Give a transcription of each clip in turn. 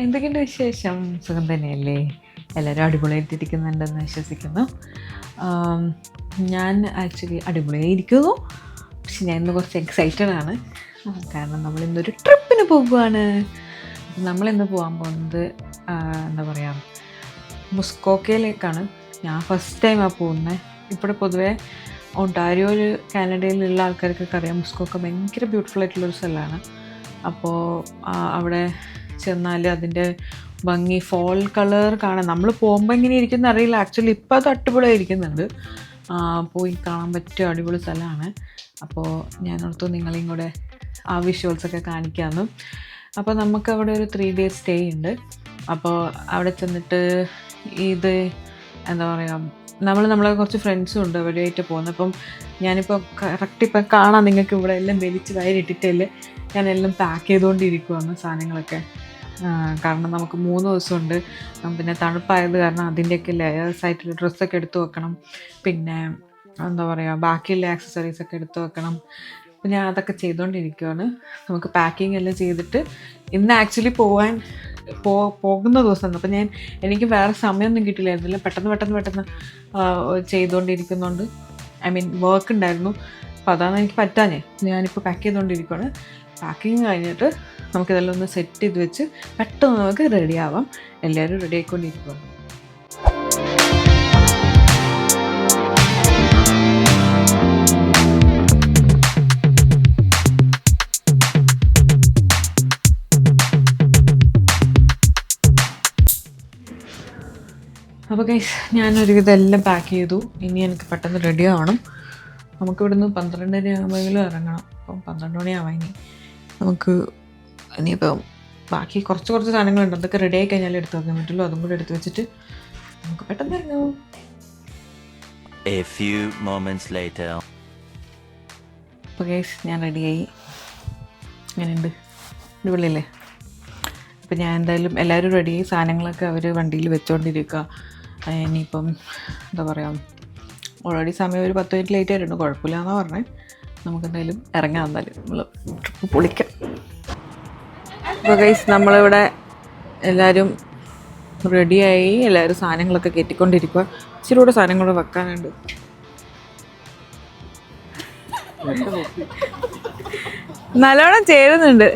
എന്തൊക്കെയുണ്ട് വിശേഷം? സുഖം തന്നെയല്ലേ? എല്ലാവരും അടിപൊളിയായിട്ടിരിക്കുന്നുണ്ടെന്ന് വിശ്വസിക്കുന്നു. ഞാൻ ആക്ച്വലി അടിപൊളിയായിരിക്കുന്നു. പക്ഷെ ഞാൻ ഇന്ന് കുറച്ച് എക്സൈറ്റഡ് ആണ്. കാരണം നമ്മൾ ഇന്നൊരു ട്രിപ്പിന് പോകുവാണ് നമ്മളിന്ന് പോകാൻ പോകുന്നത്? എന്താ പറയുക മുസ്കോക്കയിലേക്കാണ്. ഞാൻ ഫസ്റ്റ് ടൈമാണ് പോകുന്നത് ഇവിടെ പൊതുവേ ഒണ്ടാരിയോയിൽ കാനഡയിലുള്ള ആൾക്കാർക്കൊക്കെ അറിയാം. മുസ്കോക്ക ഭയങ്കര ബ്യൂട്ടിഫുൾ ആയിട്ടുള്ളൊരു സ്ഥലമാണ്. അപ്പോൾ അവിടെ ചെന്നാൽ അതിന്റെ ഭംഗി ഫോൾ കളർ കാണാൻ. നമ്മൾ പോകുമ്പോൾ എങ്ങനെ ഇരിക്കുന്ന അറിയില്ല. ആക്ച്വലി ഇപ്പോൾ അത് അടിപൊളിയായിരിക്കുന്നുണ്ട് ആ, പോയി കാണാൻ പറ്റിയ അടിപൊളി സ്ഥലമാണ് അപ്പോൾ ഞാനോർത്തു നിങ്ങളെയും കൂടെ ആ വിഷ്വൽസൊക്കെ കാണിക്കാമെന്നും അപ്പോൾ നമുക്ക് അവിടെ ഒരു ത്രീ ഡേയ്സ് സ്റ്റേ ഉണ്ട്. അപ്പോൾ അവിടെ ചെന്നിട്ട് ഇത് എന്താ പറയുക നമ്മൾ നമ്മളെ കുറച്ച് ഫ്രണ്ട്സും ഉണ്ട് അവരുമായിട്ട് പോകുന്നത് അപ്പം ഞാനിപ്പോൾ കറക്റ്റ് ഇപ്പം കാണാം. നിങ്ങൾക്ക് ഇവിടെ എല്ലാം വലിച്ച് വയറിട്ടിട്ടല്ലേ ഞാനെല്ലാം പാക്ക് ചെയ്തുകൊണ്ടിരിക്കുവാണ് സാധനങ്ങളൊക്കെ. കാരണം നമുക്ക് മൂന്ന് ദിവസമുണ്ട്. പിന്നെ തണുപ്പായത് കാരണം അതിന്റെയൊക്കെ ലെയേഴ്സ് ആയിട്ടുള്ള ഡ്രസ്സൊക്കെ എടുത്തു വെക്കണം. പിന്നെ എന്താ പറയുക ബാക്കിയുള്ള ആക്സസറീസ് ഒക്കെ എടുത്തു വെക്കണം. അപ്പം ഞാൻ അതൊക്കെ ചെയ്തുകൊണ്ടിരിക്കുകയാണ് നമുക്ക് പാക്കിംഗ് എല്ലാം ചെയ്തിട്ട് ഇന്ന് ആക്ച്വലി പോകാൻ പോ പോകുന്ന ദിവസമാണ്. അപ്പം ഞാൻ എനിക്ക് വേറെ സമയമൊന്നും കിട്ടില്ലായിരുന്നില്ല. പെട്ടെന്ന് പെട്ടെന്ന് പെട്ടെന്ന് ചെയ്തുകൊണ്ടിരിക്കുന്നുണ്ട് ഐ മീൻ വർക്ക് ഉണ്ടായിരുന്നു. അപ്പോൾ അതാണ് എനിക്ക് പറ്റാഞ്ഞേ. ഞാനിപ്പോൾ പാക്ക് ചെയ്തുകൊണ്ടിരിക്കുകയാണ് പാക്കിങ് കഴിഞ്ഞിട്ട് നമുക്കിതെല്ലാം ഒന്ന് സെറ്റ് ചെയ്ത് വെച്ച് പെട്ടെന്ന് നമുക്ക് റെഡി ആവാം. എല്ലാവരും റെഡി ആയിക്കൊണ്ടിരിക്കും അപ്പോൾ ഗൈസ് ഒരുവിധം എല്ലാം പാക്ക് ചെയ്തു. ഇനി എനിക്ക് പെട്ടെന്ന് റെഡി ആവണം. നമുക്കിവിടുന്ന് പന്ത്രണ്ടര ആകുമ്പോഴെങ്കിലും ഇറങ്ങണം. അപ്പം പന്ത്രണ്ട് മണിയാവാം ഇനി. നമുക്ക് ഇനിയിപ്പം ബാക്കി കുറച്ച് കുറച്ച് സാധനങ്ങളുണ്ട്. അതൊക്കെ റെഡി ആയി കഴിഞ്ഞാൽ എടുത്ത് വെക്കാൻ പറ്റുള്ളൂ. അതും കൂടെ എടുത്ത് വെച്ചിട്ട് നമുക്ക് പെട്ടെന്ന് ഇറങ്ങാം. A few moments later. അപ്പോൾ ഗൈസ് ഞാൻ റെഡിയായി അങ്ങനെയുണ്ട് അടിപൊളിയല്ലേ? അപ്പോൾ ഞാൻ എന്തായാലും എല്ലാവരും റെഡിയായി സാധനങ്ങളൊക്കെ അവർ വണ്ടിയിൽ വെച്ചുകൊണ്ടിരിക്കുക ഇനിയിപ്പം എന്താ പറയുക ഓൾറെഡി സമയം ഒരു പത്ത് മിനിറ്റ് ലേറ്റ് ആയിട്ടുണ്ട്. കുഴപ്പമില്ല എന്നാണ് പറഞ്ഞത് നമുക്ക് എന്തായാലും ഇറങ്ങാൻ എന്തായാലും നമ്മൾ ട്രിപ്പ് പൊളിക്കാം. അപ്പോൾ ഗൈസ് നമ്മളിവിടെ എല്ലാവരും റെഡിയായി എല്ലാവരും സാധനങ്ങളൊക്കെ കയറ്റിക്കൊണ്ടിരിക്കുക ഇച്ചിരി കൂടെ സാധനങ്ങൾ വെക്കാനുണ്ട്. നല്ലോണം ചേരുന്നുണ്ട്.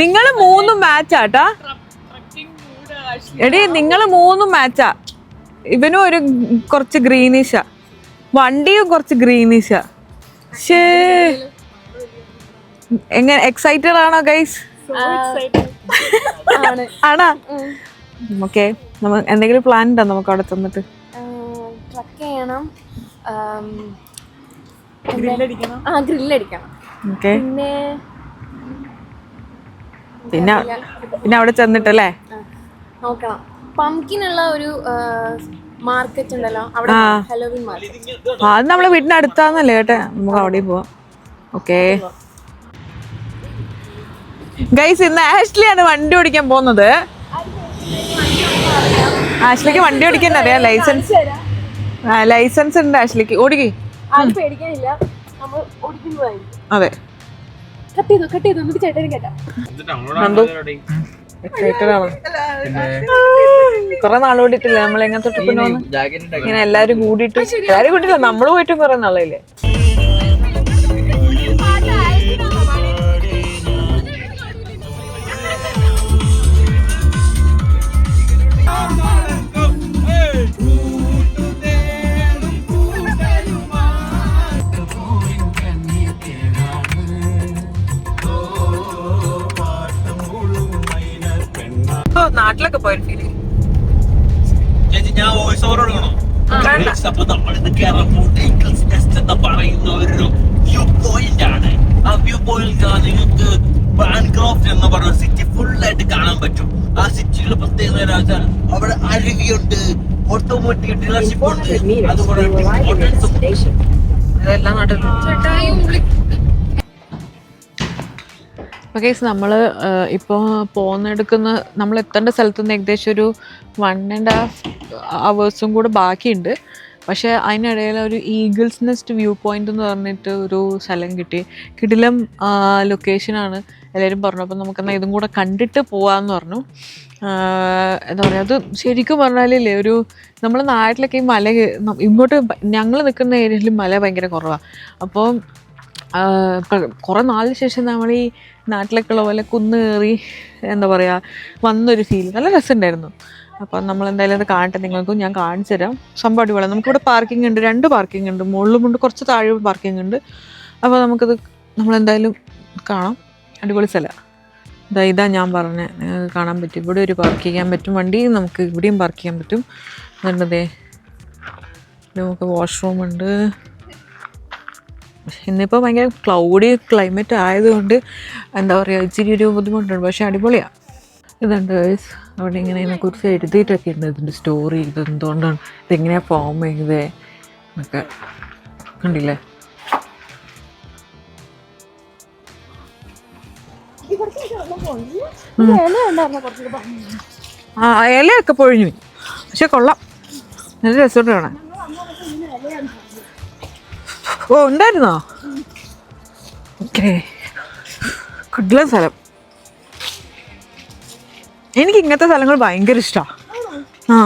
നിങ്ങൾ മൂന്നും മാച്ചാട്ടാ എടി നിങ്ങൾ മൂന്നും മാച്ചാ ഇവനും ഒരു കുറച്ച് ഗ്രീനിഷാ വണ്ടിയും കുറച്ച് ഗ്രീനിഷാ ഷേ എങ്ങനെ എക്സൈറ്റഡ് ആണോ ഗൈസ് ആണാ. ഓക്കെ. നമ്മ എന്തെങ്കിലും പ്ലാൻ ഉണ്ടോ നമുക്ക് അവിടെ ചെന്നിട്ട് ട്രക്ക് ചെയ്യണം. ആം, ഗ്രില്ലടിക്കണം ഓക്കെ. പിന്നെ പിന്നെ പിന്നെ അവിടെ ചെന്നിട്ടല്ലേ? നോക്കണം. പംകിനുള്ള ഒരു മാർക്കറ്റ് ഉണ്ടല്ലോ. അവിടെ. ഹലോവിൻ മാർക്കറ്റ് ആ, അത് നമ്മളെ വീടിന്റെ അടുത്താന്നല്ലേ കേട്ടെ. നമുക്ക് അവിടെ പോവാം. ഓക്കെ. ഗൈസ് ഇന്ന് ആഷ്ലിയാണ് വണ്ടി ഓടിക്കാൻ പോകുന്നത്. ആഷ്ലിക്ക് വണ്ടി ഓടിക്കാൻ അറിയാം. ലൈസൻസ് ലൈസൻസ് ഉണ്ട് ആഷ്ലിക്ക് ഓടിക്കേ. അത്. കുറെ നാൾ കൂടിയിട്ടില്ല നമ്മൾ എങ്ങനത്തെ ട്രിപ്പിന് പോകുന്നു ഇങ്ങനെ എല്ലാരും കൂടിയിട്ട് എല്ലാരും കൂട്ടില്ല നമ്മൾ പോയിട്ടും കൊറേ നാളായില്ലേ? പോയിന്റ് നിങ്ങൾക്ക് ബാൻക്രോഫ്റ്റ് എന്ന് പറഞ്ഞ സിറ്റി ഫുൾ ആയിട്ട് കാണാൻ പറ്റും. ആ സിറ്റിയുടെ പ്രത്യേകത വെച്ചാൽ അവിടെ അരുവിയുണ്ട് ഓട്ടോമോട്ടീവ് ഡീലർഷിപ്പ് ഉണ്ട്. അതുപോലെ കേസ് നമ്മൾ ഇപ്പോൾ പോകുന്നെടുക്കുന്ന നമ്മൾ എത്തേണ്ട സ്ഥലത്ത് നിന്ന് ഏകദേശം ഒരു വൺ ആൻഡ് ഹാഫ് അവേഴ്സും കൂടെ ബാക്കിയുണ്ട്. പക്ഷേ അതിനിടയിൽ ഒരു ഈഗിൾസ് നെസ്റ്റ് വ്യൂ പോയിന്റ് എന്ന് പറഞ്ഞിട്ട് ഒരു സ്ഥലം കിട്ടി. കിടിലം ലൊക്കേഷനാണ് എല്ലാവരും പറഞ്ഞു. അപ്പോൾ നമുക്കെന്നാൽ ഇതും കൂടെ കണ്ടിട്ട് പോവാന്ന് പറഞ്ഞു. എന്താ പറയുക അത് ശരിക്കും പറഞ്ഞാലില്ലേ ഒരു നമ്മൾ നാട്ടിലൊക്കെ ഈ മല ഇങ്ങോട്ട് ഞങ്ങൾ നിൽക്കുന്ന ഏരിയയിൽ മല ഭയങ്കര കുറവാണ് അപ്പോൾ കുറേ നാളിന് ശേഷം നമ്മൾ ഈ നാട്ടിലൊക്കെ ഉള്ള പോലെ കുന്ന് കയറി എന്താ പറയുക വന്നൊരു ഫീൽ നല്ല രസമുണ്ടായിരുന്നു അപ്പം നമ്മൾ എന്തായാലും അത് കാണട്ടെ. നിങ്ങൾക്കും ഞാൻ കാണിച്ചു തരാം. സംഭവം അടിപൊളിയാണ് നമുക്കിവിടെ പാർക്കിംഗ് ഉണ്ട്. രണ്ട് പാർക്കിംഗ് ഉണ്ട്. മുകളിലുമുണ്ട് കുറച്ച് താഴെ പാർക്കിംഗ് ഉണ്ട്. അപ്പോൾ നമുക്കത് നമ്മളെന്തായാലും കാണാം. അടിപൊളി സ്ഥലമാണ് ഇതാ ഇതാ ഞാൻ പറഞ്ഞ. നിങ്ങൾക്ക് കാണാൻ പറ്റും. ഇവിടെ ഒരു പാർക്ക് ചെയ്യാൻ പറ്റും. വണ്ടി നമുക്ക് ഇവിടെയും പാർക്ക് ചെയ്യാൻ പറ്റും. അതുകൊണ്ടതേ നമുക്ക് വാഷ്റൂം ഉണ്ട്. ഇന്നിപ്പോൾ ഭയങ്കര ക്ലൗഡി ക്ലൈമറ്റ് ആയതുകൊണ്ട് എന്താ പറയുക ഇച്ചിരി ഒരു ബുദ്ധിമുട്ടുണ്ട്. പക്ഷേ അടിപൊളിയാണ് ഇതുണ്ട്. അവിടെ ഇങ്ങനെ ഇതിനെക്കുറിച്ച് എഴുതിയിട്ടൊക്കെ ഉണ്ട് ഇതിന്റെ സ്റ്റോറി ഇത് എന്തുകൊണ്ടാണ് ഇതെങ്ങനെയാണ് ഫോം ചെയ്തത് എന്നൊക്കെ കണ്ടില്ലേ? ആ ഇലയൊക്കെ പൊഴിഞ്ഞു. പക്ഷെ കൊള്ളാം. നല്ല രസമുണ്ട് കാണാൻ. ഓ ഉണ്ടായിരുന്നോ? ഓക്കെ. കിട്ടില്ല സ്ഥലം. എനിക്ക് ഇങ്ങനത്തെ സ്ഥലങ്ങൾ ഭയങ്കര ഇഷ്ടമാണ് ആ.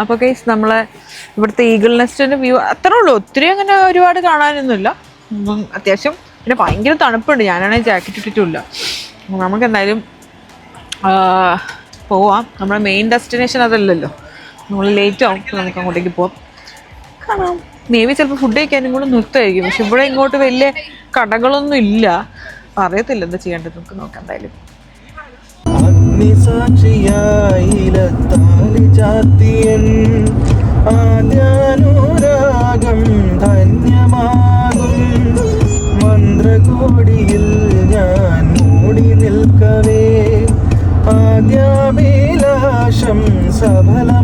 അപ്പോൾ കേസ് നമ്മളെ ഇവിടുത്തെ ഈഗിൾ നെസ്റ്റിന്റെ വ്യൂ അത്ര ഉള്ളൂ. ഒത്തിരി അങ്ങനെ ഒരുപാട് കാണാനൊന്നുമില്ല. അത്യാവശ്യം പിന്നെ ഭയങ്കര തണുപ്പുണ്ട്. ഞാനാണെങ്കിൽ ജാക്കറ്റ് ഇട്ടിട്ടില്ല നമുക്ക് എന്തായാലും പോവാം. നമ്മുടെ മെയിൻ ഡെസ്റ്റിനേഷൻ അതല്ലല്ലോ. നമ്മൾ ലേറ്റ് ആവും. നമുക്ക് അങ്ങോട്ടേക്ക് പോവാം. കാണാം. മേ ബി ചിലപ്പോൾ ഫുഡ് കഴിക്കാനും കൂടെ നിർത്തുമായിരിക്കും പക്ഷെ ഇവിടെ ഇങ്ങോട്ട് വലിയ കടകളൊന്നും ഇല്ല. അറിയത്തില്ല എന്താ ചെയ്യേണ്ടത്. നമുക്ക് നോക്കാം എന്തായാലും. അഗ്നിസാക്ഷിയായിലത്താലി ചാത്തിയൻ ആദ്യാനുരാഗം ധന്യമാകും. മന്ത്രകോടിയിൽ ഞാൻ മൂടി നിൽക്കവേ. ആദ്യാഭിലാഷം സഫലമാകും.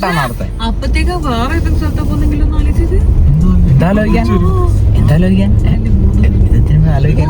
അങ്ങോട്ടാണ് അർത്ഥം അപ്പത്തേക്ക് വേറെ ഏതെങ്കിലും സ്ഥലത്ത് പോകുന്നെങ്കിലും ആലോചിച്ചത് എന്താലോചിക്കാൻ? എന്താലോചിക്കാൻ? ആലോചിക്കാൻ.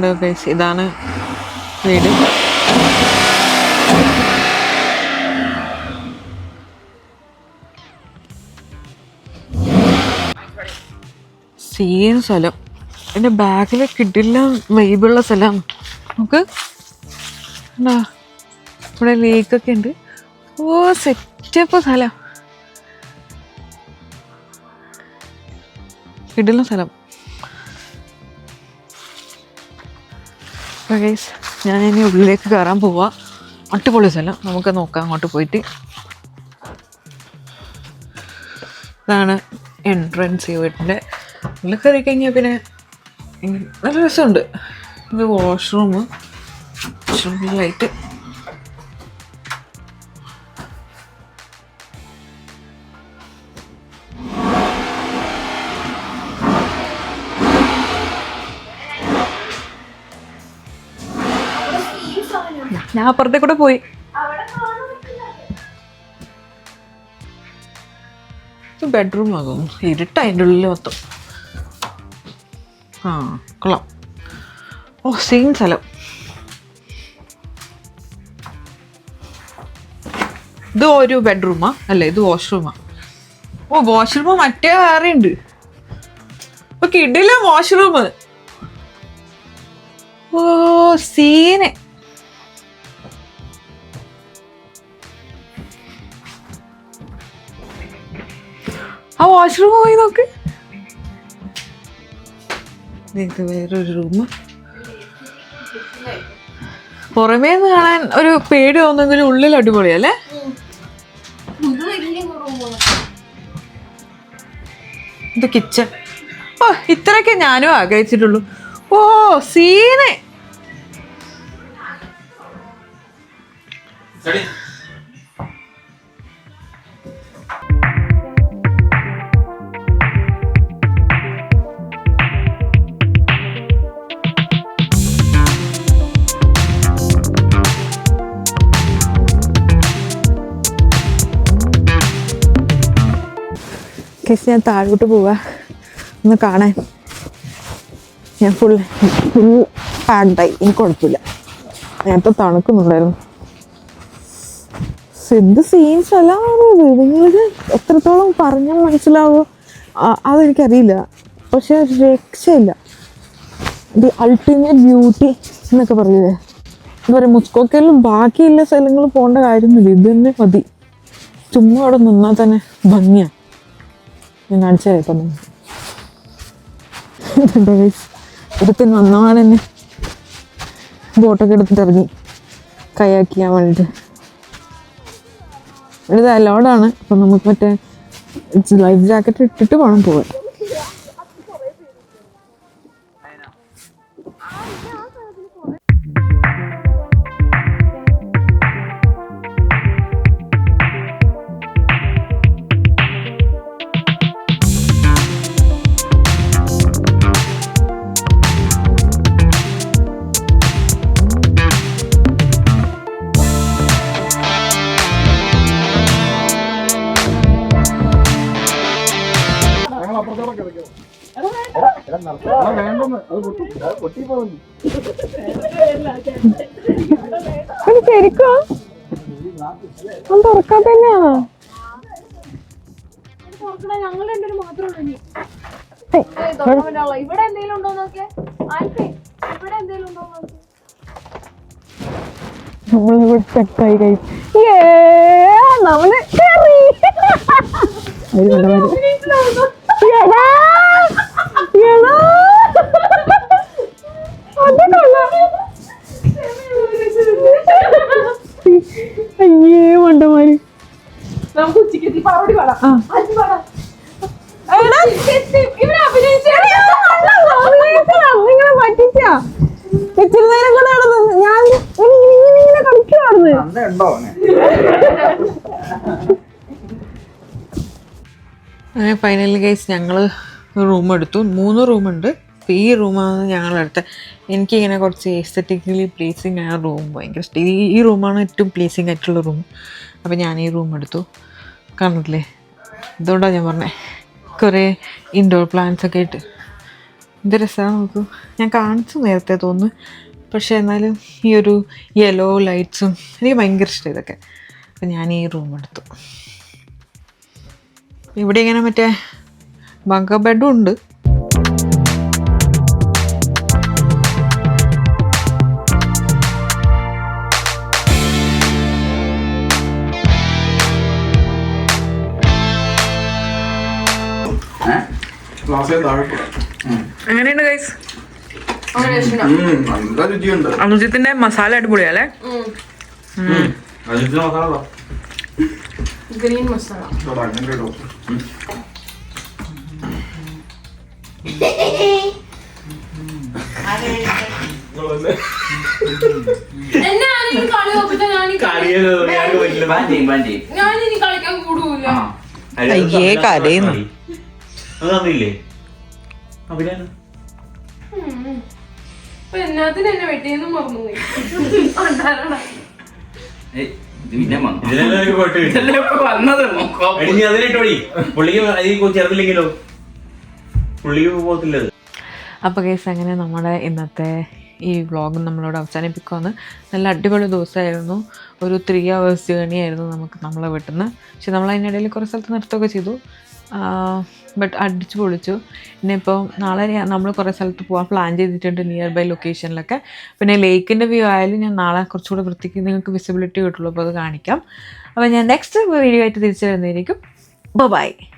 ഇതുണ്ട് ഗൈസ് ഇതാണ് വീട്. സീൻ സ്ഥലം. എന്റെ ബാഗിൽ കിട്ടില്ല വൈബുള്ള സ്ഥലം. നമുക്ക് എന്താ? ഇവിടെ ലേക്കൊക്കെ ഉണ്ട്. ഓ സെറ്റപ്പ് സ്ഥലം. കിടില സ്ഥലം. ഗൈസ് ഞാൻ ഇനി ഉള്ളിലേക്ക് കയറാൻ പോവാ. അട്ടുപൊളി സ്ഥലം. നമുക്ക് നോക്കാം അങ്ങോട്ട് പോയിട്ട്. ഇതാണ് എൻട്രൻസ് ഈ വീട്ടിന്റെ ഉള്ളിൽ കയറി കഴിഞ്ഞാൽ പിന്നെ നല്ല രസമുണ്ട്. ഇത് വാഷ്റൂം ലൈറ്റ് ഞാൻ അപ്പുറത്തെ കൂടെ പോയി. ബെഡ്റൂം ആകും. ഇരുട്ട് അതിന്റെ ഉള്ളിൽ മൊത്തം. ആ കൊള്ളാം. ഓ സെയിം സ്ഥലം. ഇത് ഒരു ബെഡ്റൂമാ അല്ലേ ഇത് വാഷ്റൂമാ ഓ വാഷ്റൂം മറ്റേ വേറെ ഉണ്ട്. ഓ കിടില വാഷ്റൂം ഓ സീന് ആ വാഷ്റൂം പോയി നോക്ക്. വേറൊരു റൂം പുറമേ നിന്ന് കാണാൻ ഒരു പേടി തോന്നുന്നെങ്കിലും ഉള്ളിൽ അടിപൊളിയല്ലേ ഇത് കിച്ചൺ ഓ ഇത്രയൊക്കെ ഞാനും ആഗ്രഹിച്ചിട്ടുള്ളൂ. ഓ സീന് കേസ് ഞാൻ താഴോട്ട് പോവാ. ഒന്ന് കാണാൻ. ഞാൻ ഫുൾ ഫുൾ പാക്ഡായി എനിക്ക് കുഴപ്പമില്ല. നേരത്തെ തണുക്കുന്നുണ്ടായിരുന്നു. എന്ത് സീൻസ് അല്ല നിങ്ങൾക്ക് എത്രത്തോളം പറഞ്ഞാൽ മനസ്സിലാവോ? അതെനിക്കറിയില്ല. പക്ഷെ രക്ഷയില്ല. ദി അൾട്ടിമേറ്റ് ബ്യൂട്ടി എന്നൊക്കെ പറഞ്ഞില്ലേ? എന്താ പറയുക മുസ്കോക്കയിലും ബാക്കിയുള്ള സ്ഥലങ്ങൾ പോകേണ്ട കാര്യമൊന്നുമില്ല. ഇത് തന്നെ മതി. ചുമ്മാ അവിടെ നിന്നാൽ തന്നെ ഭംഗിയാണ് ഞാൻ കാണിച്ചു തരാം ഇതുണ്ടോ ഒരുത്തൻ വന്നവാൻ തന്നെ ബോട്ടൊക്കെ എടുത്തിട്ട് ഇറങ്ങി. കയാക്ക് വേണ്ടിയിട്ട് ഇത് അലോഡാണ് അപ്പം നമുക്ക് മറ്റേ ലൈഫ് ജാക്കറ്റ് ഇട്ടിട്ട് പോകണം പോകാൻ ശരിക്കും അത് തുറക്കാൻ തന്നെയാണോ ഞങ്ങൾ രണ്ടുപേരും മാത്രമേ ഇവിടെ എന്തെങ്കിലും ഉണ്ടോ നോക്കിയേ? ഇവിടെ എന്തെങ്കിലും ഉണ്ടോ നോക്കിയേ നമ്മളിവിടെ സ്റ്റക്കായി കൈ നമ്മൾ കേറി. അയ്യേ മണ്ടമാര് നമുക്ക് ഉച്ചയ്ക്ക് പാടാം. ഇച്ചിരി നേരം കൂടെ ഞാൻ ഇങ്ങനെ കളിക്കുവായിരുന്നു. അങ്ങനെ ഫൈനലി ഗൈസ് ഞങ്ങൾ റൂം എടുത്തു. മൂന്ന് റൂമുണ്ട് അപ്പോൾ ഈ റൂമാണ് ഞങ്ങൾ എടുത്തത് എനിക്കിങ്ങനെ കുറച്ച് എസ്തറ്റിക്കലി പ്ലേസിങ് ആയ റൂം ഭയങ്കര ഈ റൂമാണ് ഏറ്റവും പ്ലേസിങ് ആയിട്ടുള്ള റൂം അപ്പോൾ ഞാൻ ഈ റൂം എടുത്തു. കണ്ടിട്ടില്ലേ? ഇതുകൊണ്ടാണ് ഞാൻ പറഞ്ഞത് കുറേ ഇൻഡോർ പ്ലാന്റ്സ് ഒക്കെ ആയിട്ട്. എന്ത് രസമാണ് നോക്കൂ. ഞാൻ കാണിച്ചു നേരത്തെ തോന്നുന്നു. പക്ഷേ എന്നാലും ഈ ഒരു യെല്ലോ ലൈറ്റ്സും എനിക്ക് ഭയങ്കര ഇഷ്ടം ഇതൊക്കെ. അപ്പം ഞാൻ ഈ റൂം എടുത്തു. ഇവിടെ ഇങ്ങനെ മറ്റേ ബങ്ക ബെഡും ഉണ്ട്. എങ്ങനെയുണ്ട് ഗൈസ് അനുജിത്തിന്റെ മസാല അടിപൊളിയാലേ ഗ്രീൻ മസാല അയ്യേ, കരയുന്നു. അഭിനയം അപ്പൊ എന്നാത്തിന് എന്നെ വെട്ടിയെന്നും മറന്നുപോയി ഉണ്ടാരണ ഇതിലെല്ലാം എനിക്ക് പോയിട്ട് എടി, നീ അതിലിട്ടോടി പുള്ളിക്ക് പോകത്തില്ല അപ്പോൾ കേസ് അങ്ങനെ നമ്മുടെ ഇന്നത്തെ ഈ വ്ളോഗ് നമ്മളോട് അവസാനിപ്പിക്കുമെന്ന് നല്ല അടിപൊളി ദിവസമായിരുന്നു. ഒരു ത്രീ അവേഴ്സ് ജേണി ആയിരുന്നു നമുക്ക് നമ്മളെ വീട്ടിൽ നിന്ന് പക്ഷെ നമ്മൾ അതിനിടയിൽ കുറേ സ്ഥലത്ത് നിർത്തുകയൊക്കെ ചെയ്തു. ബട്ട് അടിച്ചു പൊളിച്ചു. ഇനിയിപ്പോൾ നാളെ നമ്മൾ കുറേ സ്ഥലത്ത് പോകാൻ പ്ലാൻ ചെയ്തിട്ടുണ്ട് നിയർ ബൈ ലൊക്കേഷനിലൊക്കെ പിന്നെ ലേക്കിന്റെ വ്യൂ ആയാലും ഞാൻ നാളെ കുറച്ചുകൂടെ വൃത്തിക്ക് നിങ്ങൾക്ക് വിസിബിലിറ്റി കിട്ടുള്ളൂ അപ്പോൾ അത് കാണിക്കാം. അപ്പോൾ ഞാൻ നെക്സ്റ്റ് വീഡിയോ ആയിട്ട് തിരിച്ചു വരുന്നതായിരിക്കും. ബൈ